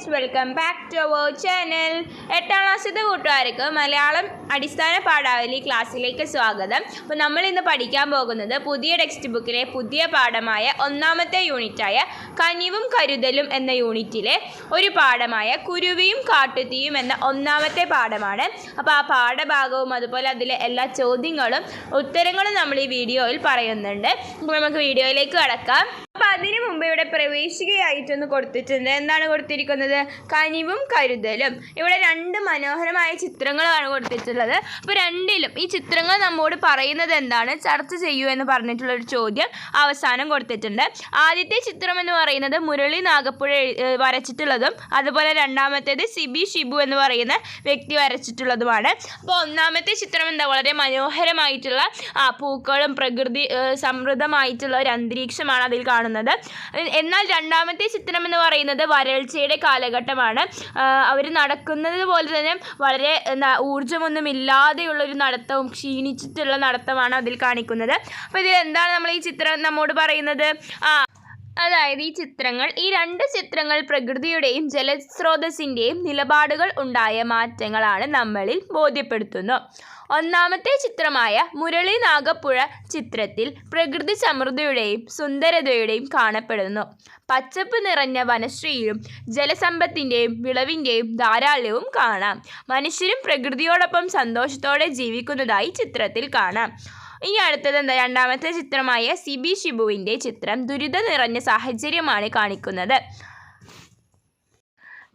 Friends welcome back to our channel എട്ടാം ക്ലാസ്സിലെ കൂട്ടുകാർക്ക് മലയാളം അടിസ്ഥാന പാഠാവലി ക്ലാസ്സിലേക്ക് സ്വാഗതം. അപ്പോൾ നമ്മൾ ഇന്ന് പഠിക്കാൻ പോകുന്നത് പുതിയ ടെക്സ്റ്റ് ബുക്കിലെ പുതിയ പാഠമായ ഒന്നാമത്തെ യൂണിറ്റായ കനിവും കരുതലും എന്ന യൂണിറ്റിലെ ഒരു പാഠമായ കുരുവിയും കാട്ടുതീയും എന്ന ഒന്നാമത്തെ പാഠമാണ്. അപ്പോൾ ആ പാഠഭാഗവും അതുപോലെ അതിലെ എല്ലാ ചോദ്യങ്ങളും ഉത്തരങ്ങളും നമ്മൾ ഈ വീഡിയോയിൽ പറയുന്നുണ്ട്. അപ്പോൾ നമുക്ക് വീഡിയോയിലേക്ക് കടക്കാം. അതിനു മുമ്പ് ഇവിടെ പ്രവേശികയായിട്ടൊന്ന് കൊടുത്തിട്ടുണ്ട്. എന്താണ് കൊടുത്തിരിക്കുന്നത്? കനിവും കരുതലും. ഇവിടെ രണ്ട് മനോഹരമായ ചിത്രങ്ങളാണ് കൊടുത്തിട്ടുള്ളത്. അപ്പോൾ രണ്ടിലും ഈ ചിത്രങ്ങൾ നമ്മോട് പറയുന്നത് എന്താണ്? ചർച്ച ചെയ്യൂ എന്ന് പറഞ്ഞിട്ടുള്ള ഒരു ചോദ്യം അവസാനം കൊടുത്തിട്ടുണ്ട്. ആദ്യത്തെ ചിത്രം എന്ന് പറയുന്നത് മുരളി നാഗപ്പുഴ വരച്ചിട്ടുള്ളതും അതുപോലെ രണ്ടാമത്തേത് സിബി ഷിബു എന്ന് പറയുന്ന വ്യക്തി വരച്ചിട്ടുള്ളതുമാണ്. അപ്പോൾ ഒന്നാമത്തെ ചിത്രം എന്താ? വളരെ മനോഹരമായിട്ടുള്ള പൂക്കളും പ്രകൃതി സമൃദ്ധമായിട്ടുള്ള ഒരു അന്തരീക്ഷമാണ് അതിൽ കാണുന്നത്. എ- എന്നാൽ രണ്ടാമത്തെ ചിത്രം എന്ന് പറയുന്നത് വരൾച്ചയുടെ കാലഘട്ടമാണ്. അവർ നടക്കുന്നത് പോലെ തന്നെ വളരെ ഊർജമൊന്നും ഇല്ലാതെയുള്ള ഒരു നടത്തവും ക്ഷീണിച്ചിട്ടുള്ള നടത്തമാണ് അതിൽ കാണിക്കുന്നത്. അപ്പോൾ ഇതിൽ എന്താണ് നമ്മൾ ഈ ചിത്രം നമ്മോട് പറയുന്നത്? ആ അതായത് ഈ ചിത്രങ്ങൾ ഈ രണ്ട് ചിത്രങ്ങൾ പ്രകൃതിയുടെയും ജലസ്രോതസ്സിന്റെയും നിലപാടുകൾ ഉണ്ടായ മാറ്റങ്ങളാണ് നമ്മളിൽ ബോധ്യപ്പെടുത്തുന്നു. ഒന്നാമത്തെ ചിത്രമായ മുരളി നാഗപ്പുഴ ചിത്രത്തിൽ പ്രകൃതി സമൃദ്ധിയുടെയും സുന്ദരതയുടെയും കാണപ്പെടുന്നു. പച്ചപ്പ് നിറഞ്ഞ വനശ്രീയും ജലസമ്പത്തിന്റെയും വിളവിന്റെയും ധാരാളവും കാണാം. മനുഷ്യരും പ്രകൃതിയോടൊപ്പം സന്തോഷത്തോടെ ജീവിക്കുന്നതായി ചിത്രത്തിൽ കാണാം. ഈ അടുത്തത് എന്താ? രണ്ടാമത്തെ ചിത്രമായ സിബി ഷിബുവിന്റെ ചിത്രം ദുരിത നിറഞ്ഞ സാഹചര്യമാണ് കാണിക്കുന്നത്.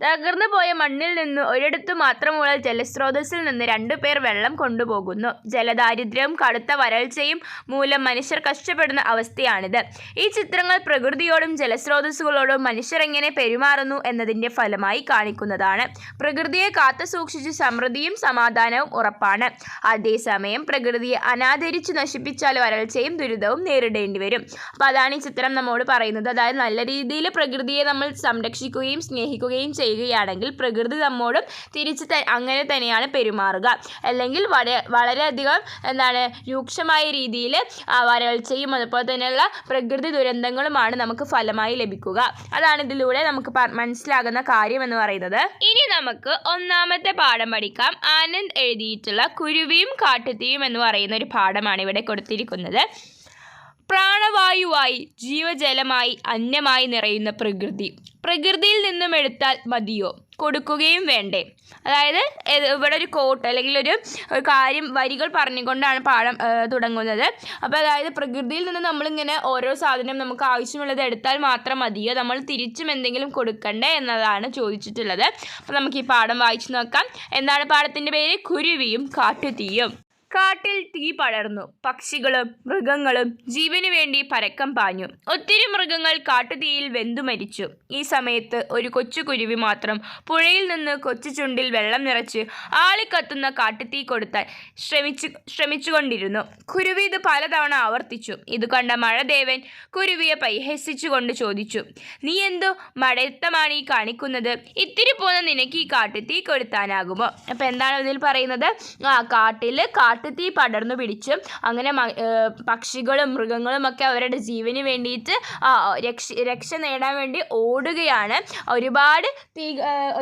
തകർന്നു പോയ മണ്ണിൽ നിന്ന് ഒരിടത്തു മാത്രമുള്ള ജലസ്രോതസ്സിൽ നിന്ന് രണ്ടുപേർ വെള്ളം കൊണ്ടുപോകുന്നു. ജലദാരിദ്ര്യവും കടുത്ത വരൾച്ചയും മൂലം മനുഷ്യർ കഷ്ടപ്പെടുന്ന അവസ്ഥയാണിത്. ഈ ചിത്രങ്ങൾ പ്രകൃതിയോടും ജലസ്രോതസ്സുകളോടും മനുഷ്യർ എങ്ങനെ പെരുമാറുന്നു എന്നതിന്റെ ഫലമായി കാണിക്കുന്നതാണ്. പ്രകൃതിയെ കാത്തു സൂക്ഷിച്ച് സമൃദ്ധിയും സമാധാനവും ഉറപ്പാണ്. അതേസമയം പ്രകൃതിയെ അനാദരിച്ചു നശിപ്പിച്ചാൽ വരൾച്ചയും ദുരിതവും നേരിടേണ്ടി വരും. അപ്പോൾ അതാണ് ഈ ചിത്രം നമ്മോട് പറയുന്നത്. അതായത് നല്ല രീതിയിൽ പ്രകൃതിയെ നമ്മൾ സംരക്ഷിക്കുകയും സ്നേഹിക്കുകയും ചെയ്യുകയാണെങ്കിൽ പ്രകൃതി നമ്മോടും തിരിച്ച് അങ്ങനെ തന്നെയാണ് പെരുമാറുക. അല്ലെങ്കിൽ വളരെ വളരെയധികം എന്താണ് രൂക്ഷമായ രീതിയിൽ വരൾച്ചയും അതുപോലെ തന്നെയുള്ള പ്രകൃതി ദുരന്തങ്ങളുമാണ് നമുക്ക് ഫലമായി ലഭിക്കുക. അതാണ് ഇതിലൂടെ നമുക്ക് മനസ്സിലാകുന്ന കാര്യം എന്ന് പറയുന്നത്. ഇനി നമുക്ക് ഒന്നാമത്തെ പാഠം പഠിക്കാം. ആനന്ദ് എഴുതിയിട്ടുള്ള കുരുവിയും കാട്ടുതീയും എന്ന് പറയുന്ന ഒരു പാഠമാണ് ഇവിടെ കൊടുത്തിരിക്കുന്നത്. പ്രാണവായുവായി ജീവജലമായി അന്യമായി നിറയുന്ന പ്രകൃതി. പ്രകൃതിയിൽ നിന്നും എടുത്താൽ മതിയോ? കൊടുക്കുകയും വേണ്ടേ. അതായത് ഇവിടെ ഒരു കോട്ട് അല്ലെങ്കിൽ ഒരു കാര്യം വരികൾ പറഞ്ഞുകൊണ്ടാണ് പാഠം തുടങ്ങുന്നത്. അപ്പോൾ അതായത് പ്രകൃതിയിൽ നിന്ന് നമ്മളിങ്ങനെ ഓരോ സാധനം നമുക്ക് ആവശ്യമുള്ളത് എടുത്താൽ മാത്രം മതിയോ? നമ്മൾ തിരിച്ചും എന്തെങ്കിലും കൊടുക്കണ്ടേ എന്നതാണ് ചോദിച്ചിട്ടുള്ളത്. അപ്പോൾ നമുക്ക് ഈ പാഠം വായിച്ചു നോക്കാം. എന്താണ് പാഠത്തിന്റെ പേര്? കുരുവിയും കാട്ടുതീയും. കാട്ടിൽ തീ പടർന്നു. പക്ഷികളും മൃഗങ്ങളും ജീവനു വേണ്ടി പരക്കം പാഞ്ഞു. ഒത്തിരി മൃഗങ്ങൾ കാട്ടുതീയിൽ വെന്തു മരിച്ചു. ഈ സമയത്ത് ഒരു കൊച്ചുകുരുവി മാത്രം പുഴയിൽ നിന്ന് കൊച്ചുചുണ്ടിൽ വെള്ളം നിറച്ച് ആളിക്കത്തുന്ന കാട്ടുതീ കൊടുത്താൽ ശ്രമിച്ചു ശ്രമിച്ചുകൊണ്ടിരുന്നു. കുരുവി ഇത് പലതവണ ആവർത്തിച്ചു. ഇത് കണ്ട മഴദേവൻ കുരുവിയെ പരിഹസിച്ചുകൊണ്ട് ചോദിച്ചു നീ എന്തോ മടത്തമാണ് ഈ കാണിക്കുന്നത്? ഇത്തിരി പോന്ന നിനക്ക് ഈ കാട്ടുതീ കൊടുത്താനാകുമോ? അപ്പോൾ എന്താണ് ഇതിൽ പറയുന്നത്? ആ കാട്ടിൽ കാട്ടുതീ പടർന്നു പിടിച്ചു അങ്ങനെ പക്ഷികളും മൃഗങ്ങളും ഒക്കെ അവരുടെ ജീവന് വേണ്ടിയിട്ട് രക്ഷ രക്ഷ നേടാൻ വേണ്ടി ഓടുകയാണ്. ഒരുപാട് തീ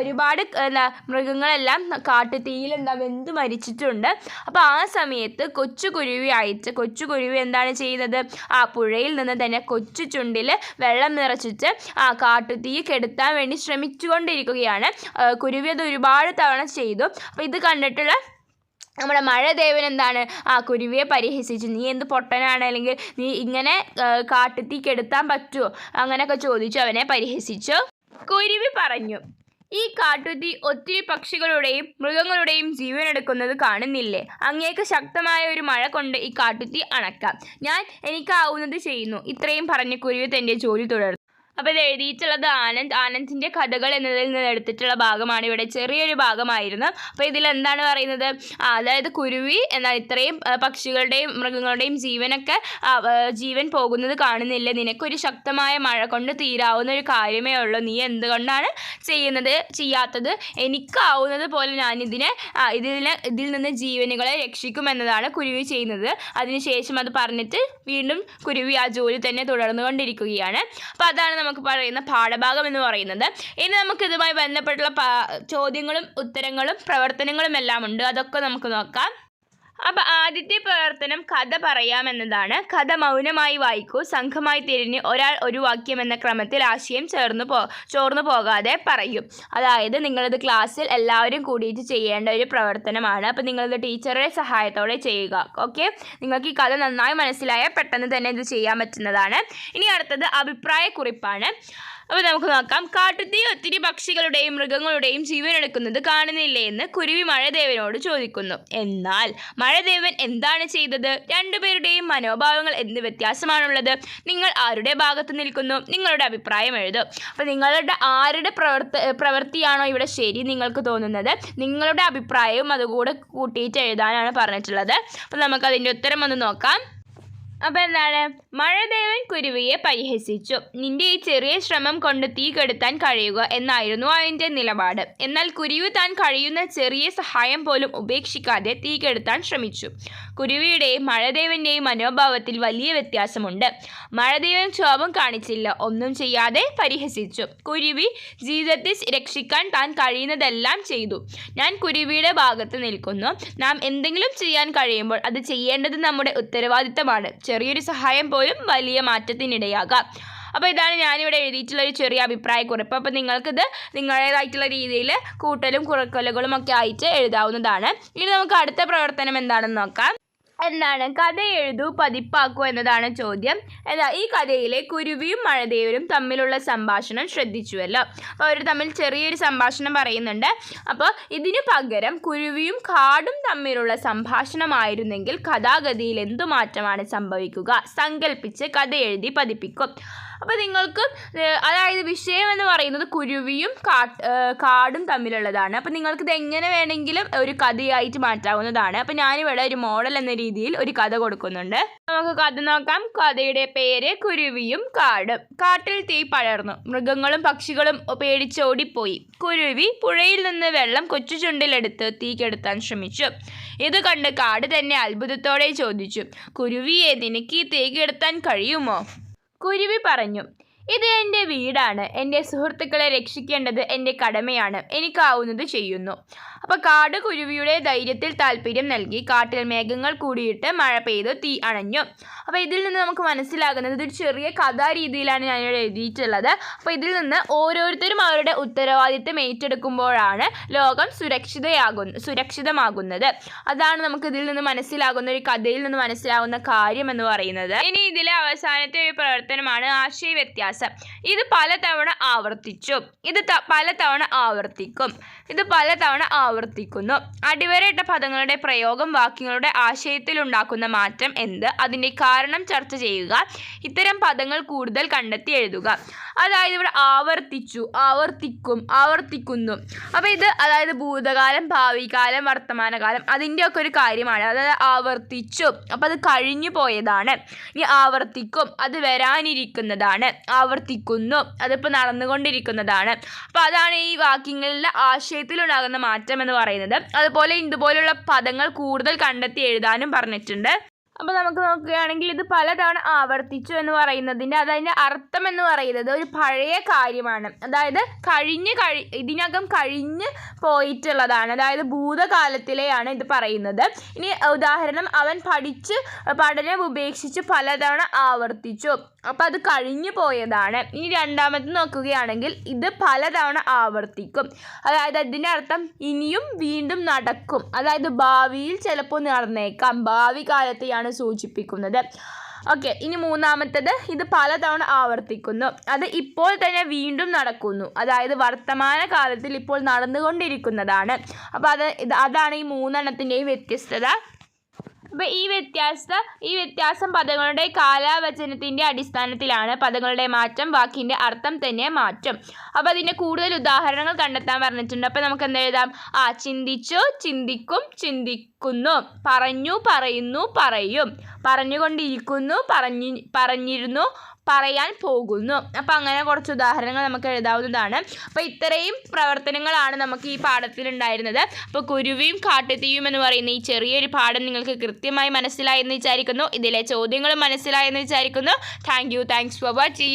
ഒരുപാട് എന്താ മൃഗങ്ങളെല്ലാം കാട്ടുതീയിൽ എന്താ വെന്ത് മരിച്ചിട്ടുണ്ട്. അപ്പോൾ ആ സമയത്ത് കൊച്ചു കുരുവി അയച്ച് കൊച്ചു കുരുവി എന്താണ് ചെയ്യുന്നത്? ആ പുഴയിൽ നിന്ന് തന്നെ കൊച്ചു ചുണ്ടിൽ വെള്ളം നിറച്ചിട്ട് ആ കാട്ടുതീ കെടുത്താൻ വേണ്ടി ശ്രമിച്ചുകൊണ്ടിരിക്കുകയാണ്. കുരുവി അത് ഒരുപാട് തവണ ചെയ്തു. അപ്പോൾ ഇത് കണ്ടിട്ടുള്ള നമ്മുടെ മഴ ദേവൻ എന്താണ്? ആ കുരുവിയെ പരിഹസിച്ചു. നീ എന്ത് പൊട്ടനാണ്? അല്ലെങ്കിൽ നീ ഇങ്ങനെ കാട്ടുത്തി കാട്ടുതീ കെടുത്താൻ പറ്റുമോ അങ്ങനെയൊക്കെ ചോദിച്ചു. അവനെ പരിഹസിച്ചു. കുരുവി പറഞ്ഞു ഈ കാട്ടുത്തി ഒത്തിരി പക്ഷികളുടെയും മൃഗങ്ങളുടെയും ജീവൻ എടുക്കുന്നത് കാണുന്നില്ലേ? അങ്ങേക്ക് ശക്തമായ ഒരു മഴ കൊണ്ട് ഈ കാട്ടുത്തി അണക്കാം. ഞാൻ എനിക്കാവുന്നത് ചെയ്യുന്നു. ഇത്രയും പറഞ്ഞ് കുരുവി തന്റെ ജോലി തുടർന്നു. അപ്പോൾ ഇത് എഴുതിയിട്ടുള്ളത് ആനന്ദ്. ആനന്ദിന്റെ കഥകൾ എന്നതിൽ നിന്ന് എടുത്തിട്ടുള്ള ഭാഗമാണ് ഇവിടെ ചെറിയൊരു ഭാഗമായിരുന്നു. അപ്പോൾ ഇതിൽ എന്താണ് പറയുന്നത്? അതായത് കുരുവി എന്നാൽ ഇത്രയും പക്ഷികളുടെയും മൃഗങ്ങളുടെയും ജീവനൊക്കെ ജീവൻ പോകുന്നത് കാണുന്നില്ല. നിനക്കൊരു ശക്തമായ മഴ കൊണ്ട് തീരാവുന്ന ഒരു കാര്യമേ ഉള്ളൂ. നീ എന്തുകൊണ്ടാണ് ചെയ്യുന്നത് ചെയ്യാത്തത്? എനിക്കാവുന്നത് പോലെ ഞാനിതിനെ ഇതിനെ ഇതിൽ നിന്ന് ജീവനുകളെ രക്ഷിക്കുമെന്നതാണ് കുരുവി ചെയ്യുന്നത്. അതിനുശേഷം അത് പറഞ്ഞിട്ട് വീണ്ടും കുരുവി ആ ജോലി തന്നെ തുടർന്നുകൊണ്ടിരിക്കുകയാണ്. അപ്പോൾ അതാണ് നമുക്ക് പറയുന്ന പാഠഭാഗം എന്ന് പറയുന്നത്. ഇനി നമുക്ക് ഇതുമായി ബന്ധപ്പെട്ടുള്ള ചോദ്യങ്ങളും ഉത്തരങ്ങളും പ്രവർത്തനങ്ങളും എല്ലാം ഉണ്ട് അതൊക്കെ നമുക്ക് നോക്കാം. അപ്പോൾ ആദ്യത്തെ പ്രവർത്തനം കഥ പറയാമെന്നതാണ്. കഥ മൗനമായി വായിക്കൂ. സംഘമായി തിരിഞ്ഞ് ഒരാൾ ഒരു വാക്യം എന്ന ക്രമത്തിൽ ആശയം ചേർന്ന് പോ ചോർന്നു പോകാതെ പറയും. അതായത് നിങ്ങളിത് ക്ലാസ്സിൽ എല്ലാവരും കൂടിയിട്ട് ചെയ്യേണ്ട ഒരു പ്രവർത്തനമാണ്. അപ്പോൾ നിങ്ങളിത് ടീച്ചറുടെ സഹായത്തോടെ ചെയ്യുക. ഓക്കെ? നിങ്ങൾക്ക് ഈ കഥ നന്നായി മനസ്സിലായാൽ പെട്ടെന്ന് തന്നെ ഇത് ചെയ്യാൻ പറ്റുന്നതാണ്. ഇനി അടുത്തത് അഭിപ്രായക്കുറിപ്പാണ്. അപ്പോൾ നമുക്ക് നോക്കാം. കാട്ടുതീ ഒത്തിരി പക്ഷികളുടെയും മൃഗങ്ങളുടെയും ജീവനെടുക്കുന്നത് കാണുന്നില്ലേ എന്ന് കുരുവി മഴദേവനോട് ചോദിക്കുന്നു. എന്നാൽ മഴദേവൻ എന്താണ് ചെയ്തത്? രണ്ടുപേരുടെയും മനോഭാവങ്ങൾ എന്ത് വ്യത്യാസമാണുള്ളത്? നിങ്ങൾ ആരുടെ ഭാഗത്ത് നിൽക്കുന്നു? നിങ്ങളുടെ അഭിപ്രായം എഴുതും. അപ്പോൾ നിങ്ങളുടെ ആരുടെ പ്രവർത്ത പ്രവൃത്തിയാണോ ഇവിടെ ശരി നിങ്ങൾക്ക് തോന്നുന്നത്? നിങ്ങളുടെ അഭിപ്രായവും അതുകൂടെ കൂട്ടിയിട്ട് എഴുതാനാണ് പറഞ്ഞിട്ടുള്ളത്. അപ്പോൾ നമുക്കതിന്റെ ഉത്തരം ഒന്ന് നോക്കാം. അപ്പം എന്താണ്? മഴദേവൻ കുരുവിയെ പരിഹസിച്ചു. നിന്റെ ഈ ചെറിയ ശ്രമം കൊണ്ട് തീ കെടുത്താൻ കഴിയുക എന്നായിരുന്നു അതിന്റെ നിലപാട്. എന്നാൽ കുരുവി താൻ കഴിയുന്ന ചെറിയ സഹായം പോലും ഉപേക്ഷിക്കാതെ തീ കെടുത്താൻ ശ്രമിച്ചു. കുരുവിയുടെയും മഴദേവന്റെയും മനോഭാവത്തിൽ വലിയ വ്യത്യാസമുണ്ട്. മഴദേവൻ ക്ഷോഭം കാണിച്ചില്ല. ഒന്നും ചെയ്യാതെ പരിഹസിച്ചു. കുരുവി ജീവിതത്തിൽ രക്ഷിക്കാൻ താൻ കഴിയുന്നതെല്ലാം ചെയ്തു. ഞാൻ കുരുവിയുടെ ഭാഗത്ത് നിൽക്കുന്നു. നാം എന്തെങ്കിലും ചെയ്യാൻ കഴിയുമ്പോൾ അത് ചെയ്യേണ്ടത് നമ്മുടെ ഉത്തരവാദിത്തമാണ്. ചെറിയൊരു സഹായം പോലും വലിയ മാറ്റത്തിനിടയാകാം. അപ്പോൾ ഇതാണ് ഞാനിവിടെ എഴുതിയിട്ടുള്ള ഒരു ചെറിയ അഭിപ്രായക്കുറിപ്പ്. അപ്പോൾ നിങ്ങൾക്കിത് നിങ്ങളുടേതായിട്ടുള്ള രീതിയിൽ കൂട്ടലും കുറക്കലുകളും ഒക്കെ ആയിട്ട് എഴുതാവുന്നതാണ്. ഇനി നമുക്ക് അടുത്ത പ്രവർത്തനം എന്താണെന്ന് നോക്കാം. എന്താണ്? കഥ എഴുതൂ പതിപ്പാക്കൂ എന്നതാണ് ചോദ്യം. എന്താ? ഈ കഥയിലെ കുരുവിയും മഴദേവരും തമ്മിലുള്ള സംഭാഷണം ശ്രദ്ധിച്ചുവല്ലോ. അപ്പോൾ അവർ തമ്മിൽ ചെറിയൊരു സംഭാഷണം പറയുന്നുണ്ട്. അപ്പോൾ ഇതിനു പകരം കുരുവിയും കാടും തമ്മിലുള്ള സംഭാഷണമായിരുന്നെങ്കിൽ കഥാഗതിയിൽ എന്തു മാറ്റമാണ് സംഭവിക്കുക? സങ്കല്പിച്ച് കഥ എഴുതി പതിപ്പിക്കും. അപ്പോൾ നിങ്ങൾക്ക് അതായത് വിഷയം എന്ന് പറയുന്നത് കുരുവിയും കാടും തമ്മിലുള്ളതാണ്. അപ്പോൾ നിങ്ങൾക്ക് ഇത് എങ്ങനെ വേണമെങ്കിലും ഒരു കഥയായിട്ട് മാറ്റാവുന്നതാണ്. അപ്പോൾ ഞാനിവിടെ ഒരു മോഡൽ എന്ന രീതിയിൽ ഒരു കഥ കൊടുക്കുന്നുണ്ട്. നമുക്ക് കഥ നോക്കാം. കഥയുടെ പേര് കുരുവിയും കാടും. കാട്ടിൽ തീ പടർന്നു. മൃഗങ്ങളും പക്ഷികളും പേടിച്ചോടിപ്പോയി. കുരുവി പുഴയിൽ നിന്ന് വെള്ളം കൊച്ചു ചുണ്ടിലെടുത്ത് തീ കെടുത്താൻ ശ്രമിച്ചു. ഇത് കണ്ട് കാട് തന്നെ അത്ഭുതത്തോടെ ചോദിച്ചു. കുരുവിയെ നിനക്ക് ഈ തീ കെടുത്താൻ കഴിയുമോ? കുരുവി പറഞ്ഞു ഇത് എന്റെ വീടാണ്. എന്റെ സുഹൃത്തുക്കളെ രക്ഷിക്കേണ്ടത് എന്റെ കടമയാണ്. എനിക്കാവുന്നത് ചെയ്യുന്നു. അപ്പോൾ കാട് കുരുവിയുടെ ധൈര്യത്തിൽ താല്പര്യം നൽകി കാട്ടിൽ മേഘങ്ങൾ കൂടിയിട്ട് മഴ പെയ്തു തീ അണഞ്ഞു. അപ്പോൾ ഇതിൽ നിന്ന് നമുക്ക് മനസ്സിലാകുന്നത് ഇതൊരു ചെറിയ കഥാ രീതിയിലാണ് ഞാനിവിടെ എഴുതിയിട്ടുള്ളത്. അപ്പോൾ ഇതിൽ നിന്ന് ഓരോരുത്തരും അവരുടെ ഉത്തരവാദിത്തം ഏറ്റെടുക്കുമ്പോഴാണ് ലോകം സുരക്ഷിതയാകുന്ന സുരക്ഷിതമാകുന്നത്. അതാണ് നമുക്ക് ഇതിൽ നിന്ന് മനസ്സിലാകുന്ന ഒരു കഥയിൽ നിന്ന് മനസ്സിലാകുന്ന കാര്യം എന്ന് പറയുന്നത്. ഇനി ഇതിലെ അവസാനത്തെ ഒരു പ്രവർത്തനമാണ് ആശയ വ്യത്യാസം ഇത് പലതവണ ആവർത്തിച്ചു. ഇത് പലതവണ ആവർത്തിക്കും. ഇത് പലതവണ ആവർത്തിക്കുന്നു. അടിവരയിട്ട പദങ്ങളുടെ പ്രയോഗം വാക്യങ്ങളുടെ ആശയത്തിലുണ്ടാക്കുന്ന മാറ്റം എന്ത്? അതിന്റെ കാരണം ചർച്ച ചെയ്യുക. ഇത്തരം പദങ്ങൾ കൂടുതൽ കണ്ടെത്തി എഴുതുക. അതായത് ഇവിടെ ആവർത്തിച്ചു ആവർത്തിക്കും ആവർത്തിക്കുന്നു. അപ്പോൾ ഇത് അതായത് ഭൂതകാലം ഭാവികാലം വർത്തമാനകാലം അതിന്റെയൊക്കെ ഒരു കാര്യമാണ്. അതായത് ആവർത്തിച്ചു. അപ്പോൾ അത് കഴിഞ്ഞു പോയതാണ്. ഇനി ആവർത്തിക്കും അത് വരാനിരിക്കുന്നതാണ്. ആവർത്തിക്കുന്നു അതിപ്പോൾ നടന്നുകൊണ്ടിരിക്കുന്നതാണ്. അപ്പോൾ അതാണ് ഈ വാക്യങ്ങളിലെ ആശയത്തിലുണ്ടാകുന്ന മാറ്റം എന്ന് പറയുന്നത്. അതുപോലെ ഇതുപോലുള്ള പദങ്ങൾ കൂടുതൽ കണ്ടെത്തി എഴുതാനും പറഞ്ഞിട്ടുണ്ട്. അപ്പോൾ നമുക്ക് നോക്കുകയാണെങ്കിൽ ഇത് പലതവണ ആവർത്തിച്ചു എന്ന് പറയുന്നതിന്റെ അതതിന്റെ അർത്ഥം എന്ന് പറയുന്നത് ഒരു പഴയ കാര്യമാണ്. അതായത് കഴിഞ്ഞ് കഴി ഇതിനകം കഴിഞ്ഞ് പോയിട്ടുള്ളതാണ്. അതായത് ഭൂതകാലത്തിലെയാണ് ഇത് പറയുന്നത്. ഇനി ഉദാഹരണം അവൻ പഠിച്ച് പഠനം ഉപേക്ഷിച്ച് പലതവണ ആവർത്തിച്ചു. അപ്പോൾ അത് കഴിഞ്ഞു പോയതാണ്. ഇനി രണ്ടാമത് നോക്കുകയാണെങ്കിൽ ഇത് പലതവണ ആവർത്തിക്കും. അതായത് അതിന്റെ അർത്ഥം ഇനിയും വീണ്ടും നടക്കും. അതായത് ഭാവിയിൽ ചിലപ്പോൾ നടന്നേക്കാം. ഭാവി കാലത്തെയാണ് സൂചിപ്പിക്കുന്നത്. ഓക്കെ ഇനി മൂന്നാമത്തേത് ഇത് പലതവണ ആവർത്തിക്കുന്നു. അത് ഇപ്പോൾ തന്നെ വീണ്ടും നടക്കുന്നു. അതായത് വർത്തമാന കാലത്തിൽ ഇപ്പോൾ നടന്നുകൊണ്ടിരിക്കുന്നതാണ്. അപ്പോൾ അത് അതാണ് ഈ മൂന്നെണ്ണത്തിന്റെയും വ്യത്യസ്തത. അപ്പോൾ ഈ വ്യത്യാസ ഈ വ്യത്യാസം പദങ്ങളുടെ കാലാവചനത്തിന്റെ അടിസ്ഥാനത്തിലാണ് പദങ്ങളുടെ മാറ്റം വാക്കിന്റെ അർത്ഥം തന്നെ മാറ്റും. അപ്പോൾ അതിന്റെ കൂടുതൽ ഉദാഹരണങ്ങൾ കണ്ടെത്താൻ പറഞ്ഞിട്ടുണ്ട്. അപ്പോൾ നമുക്ക് എന്ത് എഴുതാം ആ ചിന്തിച്ചു ചിന്തിക്കും ചിന്തിക്കുന്നു പറഞ്ഞു പറയുന്നു പറയും. പറഞ്ഞുകൊണ്ടിരിക്കുന്നു പറഞ്ഞു പറഞ്ഞിരുന്നു പറയാൻ പോകുന്നു. അപ്പോൾ അങ്ങനെ കുറച്ച് ഉദാഹരണങ്ങൾ നമുക്ക് എഴുതാവുന്നതാണ്. അപ്പോൾ ഇത്രയും പ്രവർത്തനങ്ങളാണ് നമുക്ക് ഈ പാഠത്തിൽ ഉണ്ടായിരുന്നത്. അപ്പോൾ കുരുവിയും കാട്ടുതീയും എന്ന് പറയുന്ന ഈ ചെറിയൊരു പാഠം നിങ്ങൾക്ക് കൃത്യമായി മനസ്സിലായെന്ന് വിചാരിക്കുന്നു. ഇതിലെ ചോദ്യങ്ങളും മനസ്സിലായെന്ന് വിചാരിക്കുന്നു. Thank you thanks for watching